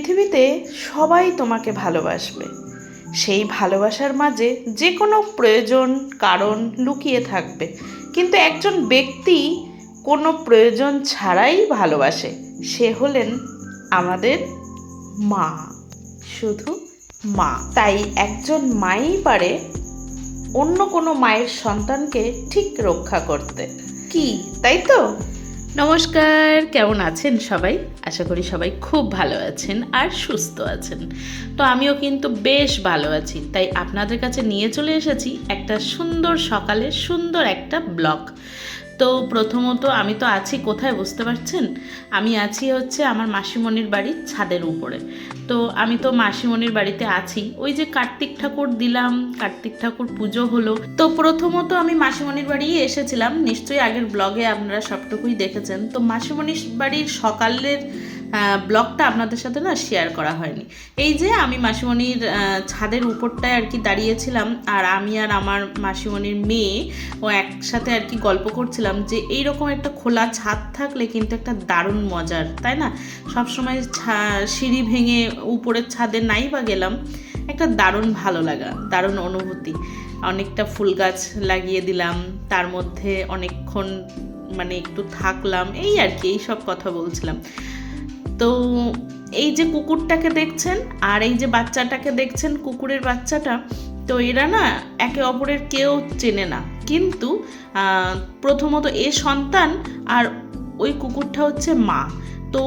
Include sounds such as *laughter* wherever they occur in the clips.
পৃথিবীতে সবাই তোমাকে ভালোবাসবে। সেই ভালোবাসার মাঝে যে কোনো প্রয়োজন, কারণ লুকিয়ে থাকবে। কিন্তু একজন ব্যক্তি কোনো প্রয়োজন ছাড়াই ভালোবাসে, সে হলেন আমাদের মা। শুধু মা। তাই একজন মাই পারে অন্য কোনো মায়ের সন্তানকে ঠিক রক্ষা করতে। কি, তাই তো? নমস্কার, কেমন আছেন সবাই? আশা করি সবাই খুব ভালো আছেন আর সুস্থ আছেন। তো আমিও কিন্তু বেশ ভালো আছি। তাই আপনাদের কাছে নিয়ে চলে এসেছি একটা সুন্দর সকালে সুন্দর একটা ব্লগ। তো প্রথমত আমি তো আছি কোথায় বুঝতে পারছেন? আমি আছি হচ্ছে আমার মাসিমণির বাড়ির ছাদের উপরে। তো আমি তো মাসিমণির বাড়িতে আছি। ওই যে কার্তিক ঠাকুর দিলাম, কার্তিক ঠাকুর পুজো হলো। তো প্রথমত আমি মাসিমণির বাড়ি এসেছিলাম। নিশ্চয়ই আগের ব্লগে আপনারা সবটুকুই দেখেছেন। তো মাসিমণির বাড়ির সকালের ব্লগটা আপনাদের সাথে না শেয়ার করা হয়নি। এই যে আমি মাসিমণির ছাদের উপরটায় আর কি দাঁড়িয়েছিলাম, আর আমি আর আমার মাসিমণির মেয়ে, ও একসাথে আর কি গল্প করছিলাম যে এইরকম একটা খোলা ছাদ থাকলে কিন্তু একটা দারুণ মজার, তাই না? সবসময় সিঁড়ি ভেঙে উপরের ছাদে নাই বা গেলাম, একটা দারুণ ভালো লাগা, দারুণ অনুভূতি। অনেকটা ফুল গাছ লাগিয়ে দিলাম, তার মধ্যে অনেকক্ষণ মানে একটু থাকলাম, এই আর কি এই সব কথা বলছিলাম। তো এই যে কুকুরটাকে দেখছেন আর এই যে বাচ্চাটাকে দেখছেন, কুকুরের বাচ্চাটা, তো এরা না একে অপরের কেউ চেনে না। কিন্তু প্রথমত এ সন্তান আর ওই কুকুরটা হচ্ছে মা। তো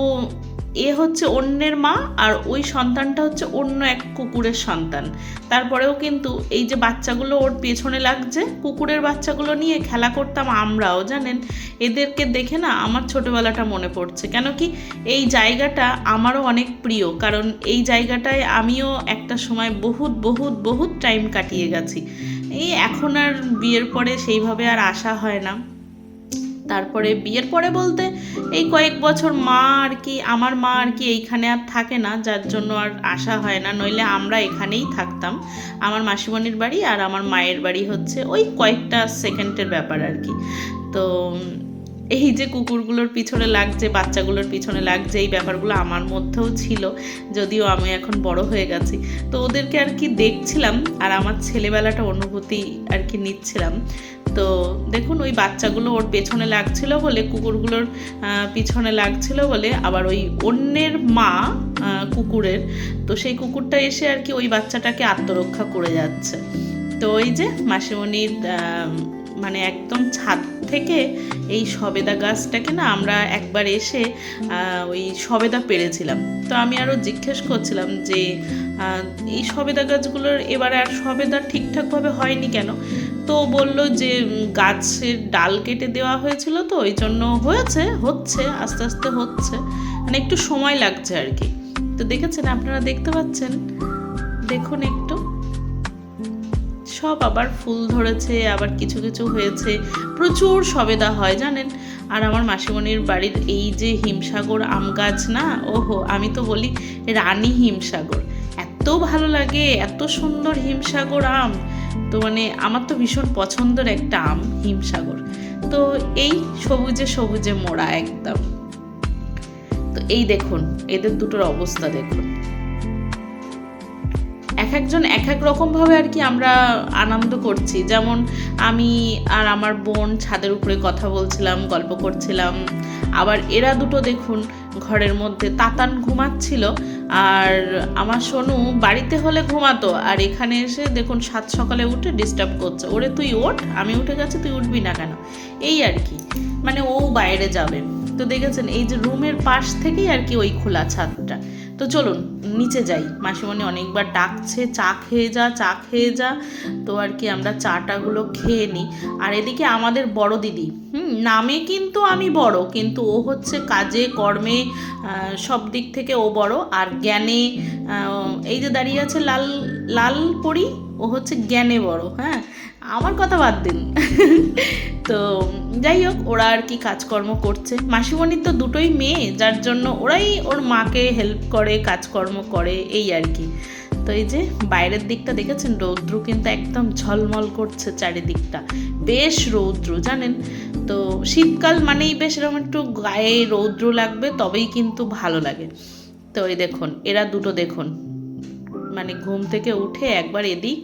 এ হচ্ছে অন্যের মা আর ওই সন্তানটা হচ্ছে অন্য এক কুকুরের সন্তান। তারপরেও কিন্তু এই যে বাচ্চাগুলো ওর পেছনে লাগছে, কুকুরের বাচ্চাগুলো নিয়ে খেলা করতাম আমরাও, জানেন? এদেরকে দেখে না আমার ছোটবেলাটা মনে পড়ছে। কেন কি এই জায়গাটা আমারও অনেক প্রিয়, কারণ এই জায়গাটায় আমিও একটা সময় বহুত বহুত বহুত টাইম কাটিয়ে গেছি। এই এখন আর বিয়ের পরে সেইভাবে আর আসা হয় না। তারপরে বিয়ের পরে বলতে এই কয়েক বছর মা আর কি, আমার মা আর কি এইখানে আর থাকে না, যার জন্য আর আসা হয় না। নইলে আমরা এখানেই থাকতাম। আমার মাসিমণির বাড়ি আর আমার মায়ের বাড়ি হচ্ছে ওই কয়েকটা সেকেন্ডের ব্যাপার আর কি। তো এই যে কুকুরগুলোর পিছনে লাগছে, বাচ্চাগুলোর পিছনে লাগছে, এই ব্যাপারগুলো আমার মধ্যেও ছিল, যদিও আমি এখন বড় হয়ে গেছি। তো ওদেরকে আর কি দেখছিলাম আর আমার ছেলেবেলাটা অনুভূতি আর কি নিচ্ছিলাম। তো দেখুন, ওই বাচ্চাগুলো ওর পেছনে লাগছিল বলে, কুকুরগুলোর পিছনে লাগছিল বলে, আবার ওই অন্যের মা কুকুরের, তো সেই কুকুরটা এসে আর কি ওই বাচ্চাটাকে আত্মরক্ষা করে যাচ্ছে। তো ওই যে মাসিমণির মানে একদম ছাদ থেকে এই সবেদা গাছটাকে না আমরা একবার এসে ওই সবেদা পেরেছিলাম। তো আমি আরও জিজ্ঞেস করছিলাম যে এই সবেদা গাছগুলোর এবার আর সবেদা ঠিকঠাকভাবে হয়নি কেন? তো বলল যে গাছের ডাল কেটে দেওয়া হয়েছিল তো ওই জন্য হয়েছে, হচ্ছে, আস্তে আস্তে হচ্ছে। মানে একটু সময় লাগছে আর কি। তো দেখেছেন, আপনারা দেখতে পাচ্ছেন? দেখুন একটু। সব আবার ফুল ধরেছে, আবার কিছু কিছু হয়েছে। প্রচুর সবেদা হয়, জানেন? আর আমার মাসিমণির বাড়ির এই যে হিমসাগর আম গাছ না, ওহো, আমি তো বলি রানী হিমসাগর। এত ভালো লাগে, এত সুন্দর হিমসাগর আম। তো মানে আমার তো ভীষণ পছন্দের একটা আম, হিমসাগর। তো এই সবুজে সবুজে মোড়া একদম। তো এই দেখুন, এদের দুটোর অবস্থা দেখুন। এক একজন এক এক রকমভাবে আর কি আমরা আনন্দ করছি। যেমন আমি আর আমার বোন ছাদের উপরে কথা বলছিলাম, গল্প করছিলাম। আবার এরা দুটো দেখুন ঘরের মধ্যে। তাতান ঘুমাচ্ছিল আর আমার সোনু বাড়িতে হলে ঘুমাতো। আর এখানে এসে দেখুন সাত সকালে উঠে ডিস্টার্ব করছে। ওরে, তুই ওঠ, আমি উঠে গেছি, তুই উঠবি না কেন? এই আর কি। মানে ও বাইরে যাবে। তো দেখেছেন, এই যে রুমের পাশ থেকেই আর কি ওই খোলা ছাদটা। তো চলুন, নিচে যাই। মাসিমণি অনেকবার ডাকছে, চা খেয়ে যা, চা খেয়ে যা। তো আর কি আমরা চাটাগুলো খেয়ে নিই আর এদিকে আমাদের বড় দিদি, হুম, নামে কিন্তু আমি বড়, কিন্তু ও হচ্ছে কাজে, কর্মে সব দিক থেকে ও বড়। আর জ্ঞানে এই যে দাঁড়িয়ে আছে লাল লাল পড়ি ও হচ্ছে জ্ঞানে বড় হ্যাঁ? আমার কথা বাদ দিন। *laughs* তো যাই হোক, ওরা আর কি কাজকর্ম করছে। মাসিমণির তো দুটোই মেয়ে, যার জন্য ওরাই ওর মাকে হেল্প করে, কাজকর্ম করে, এই আর কি। তো এই যে বাইরের দিকটা দেখেছেন? রৌদ্র কিন্তু একদম ঝলমল করছে চারিদিকটা। বেশ রৌদ্র, জানেন? তো শীতকাল মানেই বেশ এরকম একটু গায়ে রৌদ্র লাগবে, তবেই কিন্তু ভালো লাগে। তো এই দেখুন, এরা দুটো দেখুন। মানে ঘুম থেকে উঠে একবার এদিক,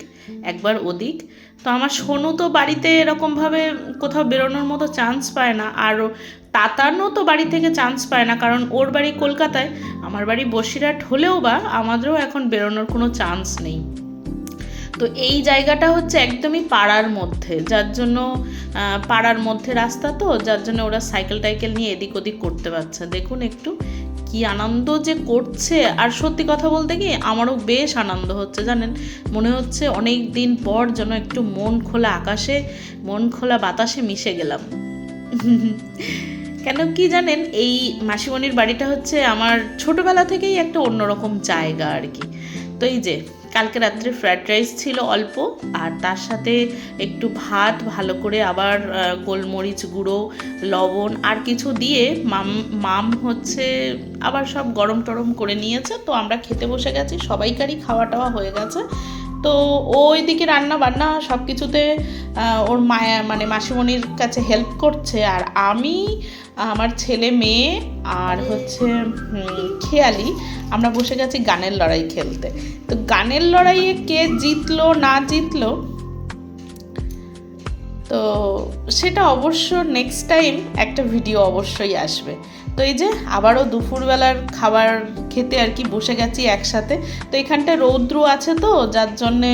একবার ওদিক। তো আমার সোনু তো বাড়িতে এরকমভাবে কোথাও বেরোনোর মতো চান্স পায় না, আর তাতানও তো বাড়ি থেকে চান্স পায় না, কারণ ওর বাড়ি কলকাতায়, আমার বাড়ি বসিরহাট হলেও বা আমাদেরও এখন বেরোনোর কোনো চান্স নেই। তো এই জায়গাটা হচ্ছে একদমই পাড়ার মধ্যে, যার জন্য পাড়ার মধ্যে রাস্তা তো, যার জন্য ওরা সাইকেল টাইকেল নিয়ে এদিক ওদিক করতে পারছে। দেখুন একটু কি আনন্দ যে করছে। আর সত্যি কথা বলতে কি, আমারও বেশ আনন্দ হচ্ছে জানেন। মনে হচ্ছে অনেক দিন পর যেন একটু মন খোলা আকাশে, মন খোলা বাতাসে মিশে গেলাম। কেন কি জানেন, এই মাসিমণির বাড়িটা হচ্ছে আমার ছোটবেলা থেকেই একটা অন্যরকম জায়গা আর কি। তো এই যে কালকে রাত্রে ফ্রায়েড রাইস ছিল অল্প, আর তার সাথে একটু ভাত, ভালো করে আবার গোলমরিচ গুঁড়ো, লবণ, আর কিছু দিয়ে মাম মাম হচ্ছে আবার সব গরম টরম করে নিয়েছে, তো আমরা খেতে বসে গেছি, সবাইকারই খাওয়া টাওয়া হয়ে গেছে। তো ওই দিকে রান্না বান্না সব কিছুতে ওর মায়া মানে মাসিমণির কাছে হেল্প করছে। আর আমি, আমার ছেলে মেয়ে, আর হচ্ছে খেয়ালি, আমরা বসে গেছি গানের লড়াই খেলতে। তো গানের লড়াইয়ে কে জিতলো, না জিতলো, তো সেটা অবশ্য নেক্সট টাইম একটা ভিডিও অবশ্যই আসবে। তো এই যে আবারও দুপুরবেলার খাবার খেতে আর কি বসে গেছি একসাথে। তো এখানটা রৌদ্র আছে তো যার জন্যে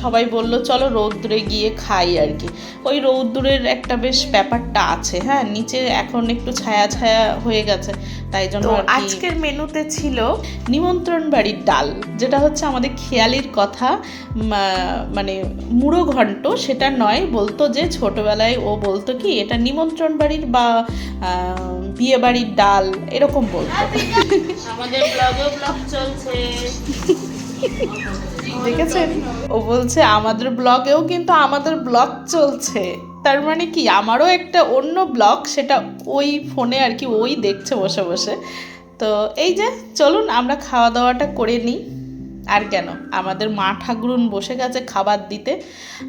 সবাই বলল চলো রৌদ্রে গিয়ে খাই আর কি। ওই রৌদ্রের একটা বেশ ব্যাপারটা আছে হ্যাঁ? নিচে এখন একটু ছায়া ছায়া হয়ে গেছে তাই জন্য আজকের মেনুতে ছিল? নিমন্ত্রণ বাড়ির ডাল যেটা হচ্ছে আমাদের খেয়ালির কথা। মানে মুড়ো ঘন্ট সেটা নয় বলতো যে ছোটবেলায় ও বলতো কি এটা নিমন্ত্রণ বাড়ির বা বিয়ে বাড়ির ডাল এরকম বলতো। আমাদের ব্লগে ব্লগ চলছে। দেখেছেন? ও বলছে আমাদের ব্লগেও কিন্তু আমাদের ব্লগ চলছে। তার মানে কি? আমারও একটা অন্য ব্লগ সেটা ওই ফোনে আর কি ওই দেখছে বসে বসে। তো এই যে চলুন আমরা খাওয়া দাওয়াটা করে নিই। আর কেন? আমাদের মা ঠাকুরুন বসে গেছে খাবার দিতে।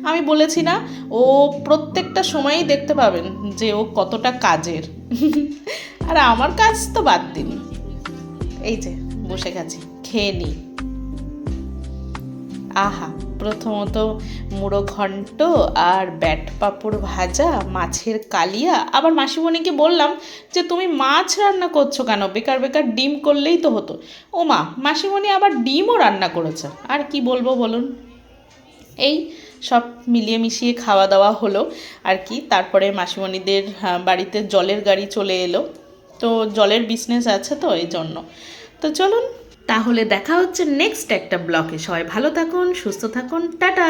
আমি বলেছি না ও প্রত্যেকটা সময়ই দেখতে পাবেন যে ও কতটা কাজের। আর আমার কাজ তো বাদ দিন। এই যে, বসে গেছি, খেয়ে নিই আহা, প্রথমত মুড়ো ঘন্ট আর ব্যাট পাঁপড় ভাজা, মাছের কালিয়া। আবার মাসিমণিকে বললাম যে, তুমি মাছ রান্না করছ কেন? বেকার বেকার ডিম করলেই তো হতো। ও মা মাসিমণি আবার ডিমও রান্না করেছে। আর কি বলব বলুন? এই সব মিলিয়ে মিশিয়ে খাওয়া দাওয়া হলো আর কি। তারপরে মাসিমণিদের বাড়িতে জলের গাড়ি চলে এলো। তো জলের বিজনেস আছে তো এই জন্য। তো চলুন, তাহলে দেখা হচ্ছে নেক্সট একটা ব্লকে সবাই ভালো থাকুন, সুস্থ থাকুন, টাটা!